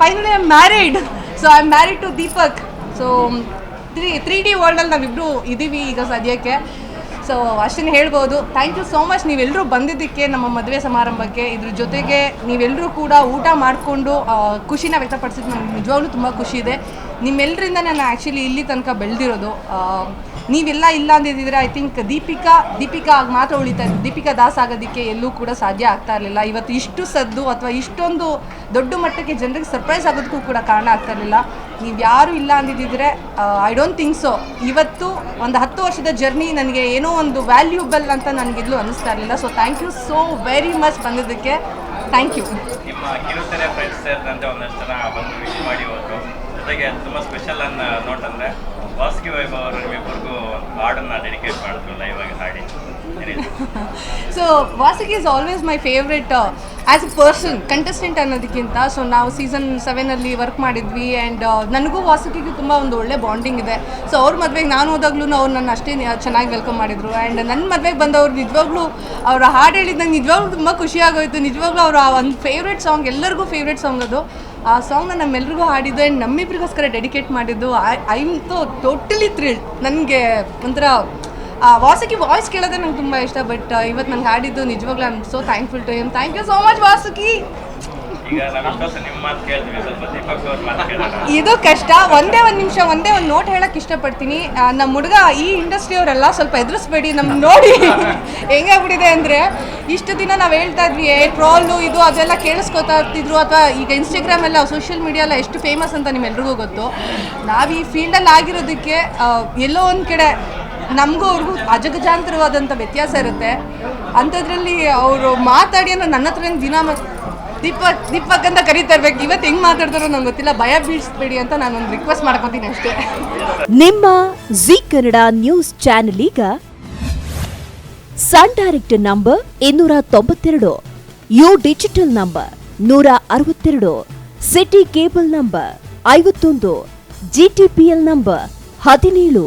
Finally I am married so I am married to Deepak so three three D ವರ್ಲ್ಡಲ್ಲಿ ನಾವಿಬ್ಬರು ಇದ್ದೀವಿ ಈಗ ಸದ್ಯಕ್ಕೆ. So ಅಷ್ಟನ್ನು ಹೇಳ್ಬೋದು. ಥ್ಯಾಂಕ್ ಯು ಸೋ ಮಚ್ ನೀವೆಲ್ಲರೂ ಬಂದಿದ್ದಕ್ಕೆ, ನಮ್ಮ ಮದುವೆ ಸಮಾರಂಭಕ್ಕೆ, ಇದ್ರ ಜೊತೆಗೆ ನೀವೆಲ್ಲರೂ ಕೂಡ ಊಟ ಮಾಡಿಕೊಂಡು ಖುಷಿನ ವ್ಯಕ್ತಪಡಿಸಿದ್ದು ನನಗೆ ನಿಜವಾಗ್ಲೂ ತುಂಬ ಖುಷಿ ಇದೆ. ನಿಮ್ಮೆಲ್ಲರಿಂದ ನಾನು ಆ್ಯಕ್ಚುಲಿ ಇಲ್ಲಿ ತನಕ ಬೆಳೆದಿರೋದು ನೀವೆಲ್ಲ ಇಲ್ಲ ಅಂದಿದ್ದರೆ? ಐ ಥಿಂಕ್ ದೀಪಿಕಾ ದೀಪಿಕಾ ಆಗಿ ಮಾತ್ರ ಉಳಿತಾ ದೀಪಿಕಾ ದಾಸ್ ಆಗೋದಕ್ಕೆ ಎಲ್ಲೂ ಕೂಡ ಸಾಧ್ಯ ಆಗ್ತಾ ಇರಲಿಲ್ಲ. ಇವತ್ತು ಇಷ್ಟು ಸದ್ದು ಅಥವಾ ಇಷ್ಟೊಂದು ದೊಡ್ಡ ಮಟ್ಟಕ್ಕೆ ಜನರಿಗೆ ಸರ್ಪ್ರೈಸ್ ಆಗೋದಕ್ಕೂ ಕೂಡ ಕಾರಣ ಆಗ್ತಾ ಇರಲಿಲ್ಲ. ನೀವು ಯಾರು ಇಲ್ಲ ಅಂದಿದ್ದಿದ್ರೆ ಐ ಡೋಂಟ್ ಥಿಂಕ್ ಸೊ ಇವತ್ತು ಒಂದು ಹತ್ತು ವರ್ಷದ ಜರ್ನಿ ನನಗೆ ಏನೋ ಒಂದು ವ್ಯಾಲ್ಯೂಬಲ್ ಅಂತ ನನಗಿದ್ಲು ಅನ್ನಿಸ್ತಾ ಇರಲಿಲ್ಲ. So thank you so very much ಬಂದಿದ್ದಕ್ಕೆ. ಥ್ಯಾಂಕ್ ಯು ನಿಮ್ಮ ಕಿರುತೆರೆ ಫ್ರೆಂಡ್ಸ್ ಸೇರಿದಂತೆ ಒಂದಷ್ಟು ಜನ ಬಂದು ವಿಶ್ ಮಾಡಿ ಹೋದ್ರು. ಜೊತೆಗೆ ತುಂಬ ಸ್ಪೆಷಲ್ ಅನ್ನ ನೋಟ್ ಅಂದ್ರೆ ವಾಸುಕಿ ವೈಭವ್ ಅವರು ನಿಮ್ಮಿಬ್ಬರಿಗೂ ಹಾಡನ್ನು ಡೆಡಿಕೇಟ್ ಮಾಡಿದ್ರು ಲೈವ್ ಆಗಿ ಹಾಡಿ? So Vasuki is always my favourite as a person contestant ಅನ್ನೋದಕ್ಕಿಂತ ಸೊ ನಾವು ಸೀಸನ್ ಸೆವೆನಲ್ಲಿ ವರ್ಕ್ ಮಾಡಿದ್ವಿ ಆ್ಯಂಡ್ ನನಗೂ ವಾಸುಕಿಗೂ ತುಂಬ ಒಂದು ಒಳ್ಳೆ ಬಾಂಡಿಂಗ್ ಇದೆ. ಸೊ ಅವ್ರ ಮದುವೆಗೆ ನಾನು ಹೋದಾಗ್ಲೂ ಅವ್ರು ನನ್ನ ಅಷ್ಟೇ ಚೆನ್ನಾಗಿ ವೆಲ್ಕಮ್ ಮಾಡಿದರು. ಆ್ಯಂಡ್ ನನ್ನ ಮದುವೆಗೆ ಬಂದವ್ರು ನಿಜವಾಗ್ಲೂ ಅವ್ರ ಹಾಡು ಹೇಳಿದ್ದು ನಂಗೆ ನಿಜವಾಗ್ಲೂ ತುಂಬ ಖುಷಿ ಆಗೋಯ್ತು. ನಿಜವಾಗ್ಲೂ ಅವರ ಒಂದು ಫೇವ್ರೆಟ್ ಸಾಂಗ್ ಎಲ್ಲರಿಗೂ ಫೇವ್ರೆಟ್ ಸಾಂಗ್ ಅದು. ಆ ಸಾಂಗ್ನ ನಮ್ಮೆಲ್ರಿಗೂ ಹಾಡಿದ್ದು ಆ್ಯಂಡ್ ನಮ್ಮಿಬ್ರಿಗೋಸ್ಕರ ಡೆಡಿಕೇಟ್ ಮಾಡಿದ್ದು. I I am though totally thrilled ನನಗೆ ಒಂಥರ ಆ ವಾಸುಕಿ ವಾಯ್ಸ್ ಕೇಳೋದೇ ನಂಗೆ ತುಂಬ ಇಷ್ಟ ಬಟ್ ಇವತ್ತು ನಂಗೆ ಹಾಡಿದ್ದು ನಿಜವಾಗ್ಲೂ I am so thankful to him thank you so much Vasuki ಇದು ಕಷ್ಟ ಒಂದೇ ಒಂದು ನಿಮಿಷ ಒಂದೇ ಒಂದು ನೋಟ್ ಹೇಳಕ್ ಇಷ್ಟಪಡ್ತೀನಿ. ನಮ್ಮ ಹುಡುಗ ಈ ಇಂಡಸ್ಟ್ರಿ ಅವರೆಲ್ಲ ಸ್ವಲ್ಪ ಎದುರಿಸ್ಬೇಡಿ ನಮ್ಗೆ ನೋಡಿ. ಹೆಂಗಾಗ್ಬಿಟ್ಟಿದೆ ಅಂದರೆ ಇಷ್ಟು ದಿನ ನಾವು ಹೇಳ್ತಾ ಇದ್ವಿ ಏ ಟ್ರೋಲು ಇದು ಅದೆಲ್ಲ ಕೇಳಿಸ್ಕೊತಾ ಇರ್ತಿದ್ರು ಅಥವಾ ಈಗ ಇನ್ಸ್ಟಾಗ್ರಾಮ್ ಎಲ್ಲ ಸೋಷಿಯಲ್ ಮೀಡಿಯಾ ಎಲ್ಲ ಎಷ್ಟು ಫೇಮಸ್ ಅಂತ ನಿಮ್ಮೆಲ್ರಿಗೂ ಗೊತ್ತು. ನಾವು ಈ ಫೀಲ್ಡಲ್ಲಿ ಆಗಿರೋದಕ್ಕೆ ಎಲ್ಲೋ ಒಂದು ಕಡೆ ನಮಗೂ ಅವ್ರಿಗೂ ಅಜಗಜಾಂತರವಾದಂಥ ವ್ಯತ್ಯಾಸ ಇರುತ್ತೆ. ಅಂಥದ್ರಲ್ಲಿ ಅವರು ಮಾತಾಡಿ ಅನ್ನೋ ನನ್ನ ಹತ್ರ ದಿನ ದೀಪ, ದೀಪಕ್ ಅಂತ ಕರೀತಾ ಇರ್ಬೇಕು. ಇವತ್ತು ಹೆಂಗ್ ಮಾತಾಡ್ತಾರೋ ನಂಗೆ ಗೊತ್ತಿಲ್ಲ. ಭಯ ಬೀಳಿಸ್ಬೇಡಿ ಅಂತ ನಾನು ಒಂದು ರಿಕ್ವೆಸ್ಟ್ ಮಾಡ್ಕೊತೀನಿ ಅಷ್ಟೇ. ನಿಮ್ಮ ಜಿ ಕನ್ನಡ ನ್ಯೂಸ್ ಚಾನೆಲ್ ಈಗ ಸನ್ ಡೈರೆಕ್ಟ್ ನಂಬರ್ ಇನ್ನೂರ ತೊಂಬತ್ತೆರಡು, ಯು ಡಿಜಿಟಲ್ ನಂಬರ್ ನೂರ ಅರವತ್ತೆರಡು, ಸಿಟಿ ಕೇಬಲ್ ನಂಬರ್ ಐವತ್ತೊಂದು ಜಿಟಿಪಿಎಲ್ ನಂಬರ್ ಹದಿನೇಳು.